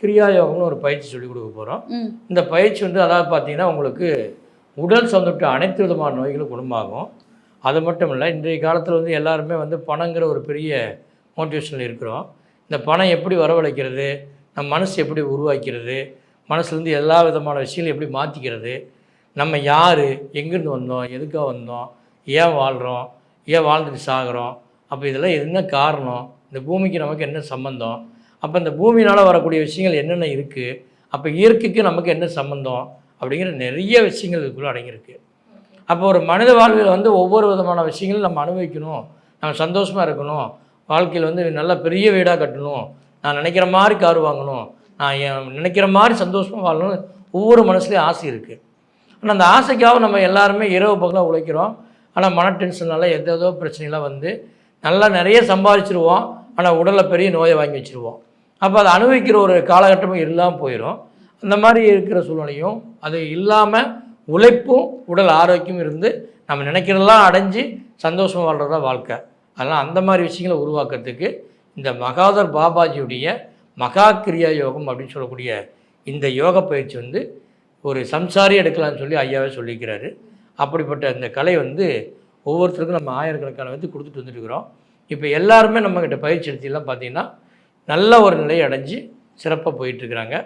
கிரியா யோகம்னு ஒரு பயிற்சி சொல்லிக் கொடுக்க போகிறோம் இந்த பயிற்சி வந்து அதாவது பார்த்தீங்கன்னா உங்களுக்கு உடல் சம்பந்தப்பட்ட அனைத்து விதமான நோய்களும் குணமாகும். அது மட்டும் இல்லை இன்றைய காலத்தில் வந்து எல்லாருமே வந்து பணங்கிற ஒரு பெரிய மோட்டிவேஷனில் இருக்கிறோம். இந்த பணம் எப்படி வரவழைக்கிறது? நம்ம மனசு எப்படி உருவாக்கிறது? மனசுலேருந்து எல்லா விதமான விஷயங்களும் எப்படி மாற்றிக்கிறது நம்ம யார்? எங்கேருந்து வந்தோம்? எதுக்காக வந்தோம்? ஏன் வாழ்கிறோம் ஏன் வாழ்ந்துட்டு சாகுறோம்? அப்போ இதெல்லாம் என்ன காரணம்? இந்த பூமிக்கு நமக்கு என்ன சம்பந்தம்? அப்போ இந்த பூமியினால் வரக்கூடிய விஷயங்கள் என்னென்ன இருக்குது அப்போ இயற்கைக்கு நமக்கு என்ன சம்மந்தம் அப்படிங்கிற நிறைய விஷயங்கள் இதுக்குள்ளே அடங்கியிருக்கு. அப்போ ஒரு மனித வாழ்வில் வந்து ஒவ்வொரு விதமான விஷயங்களும் நம்ம அனுபவிக்கணும். நம்ம சந்தோஷமாக இருக்கணும். வாழ்க்கையில் வந்து நல்ல பெரிய வீடாக கட்டணும். நான் நினைக்கிற மாதிரி கார் வாங்கணும். நான் என் நினைக்கிற மாதிரி சந்தோஷமாக வாழணும் ஒவ்வொரு மனசுலேயும் ஆசை இருக்குது ஆனால் அந்த ஆசைக்காக நம்ம எல்லாருமே இரவு பகலாக உழைக்கிறோம். ஆனால் மன டென்ஷனால் எதோ பிரச்சனைலாம் வந்து நல்லா நிறைய சம்பாதிச்சிருவோம். ஆனால் உடலில் பெரிய நோயை வாங்கி வச்சுருவோம். அப்போ அதை அனுபவிக்கிற ஒரு காலகட்டமும் இல்லாமல் போயிடும் அந்த மாதிரி இருக்கிற சூழ்நிலையும் அது இல்லாமல் உழைப்பும் உடல் ஆரோக்கியமும் இருந்து நம்ம நினைக்கிறதெல்லாம் அடைஞ்சு சந்தோஷமாக வாழ்கிறது தான் வாழ்க்கை. அதனால் அந்த மாதிரி விஷயங்களை உருவாக்குறதுக்கு இந்த மகாதர் பாபாஜியுடைய மகா கிரியா யோகம் அப்படின்னு சொல்லக்கூடிய இந்த யோக பயிற்சி வந்து ஒரு சம்சாரி எடுக்கலாம்னு சொல்லி ஐயாவே சொல்லியிருக்கிறாரு அப்படிப்பட்ட இந்த கலை வந்து ஒவ்வொருத்தருக்கும் நம்ம ஆயிரக்கணக்கான வந்து கொடுத்துட்டு வந்துட்டுருக்குறோம் இப்போ எல்லாருமே நம்மக்கிட்ட பயிற்சி எடுத்திலாம் பார்த்திங்கன்னா நல்ல ஒரு நிலையை அடைஞ்சு சிறப்பாக போயிட்டுருக்குறாங்க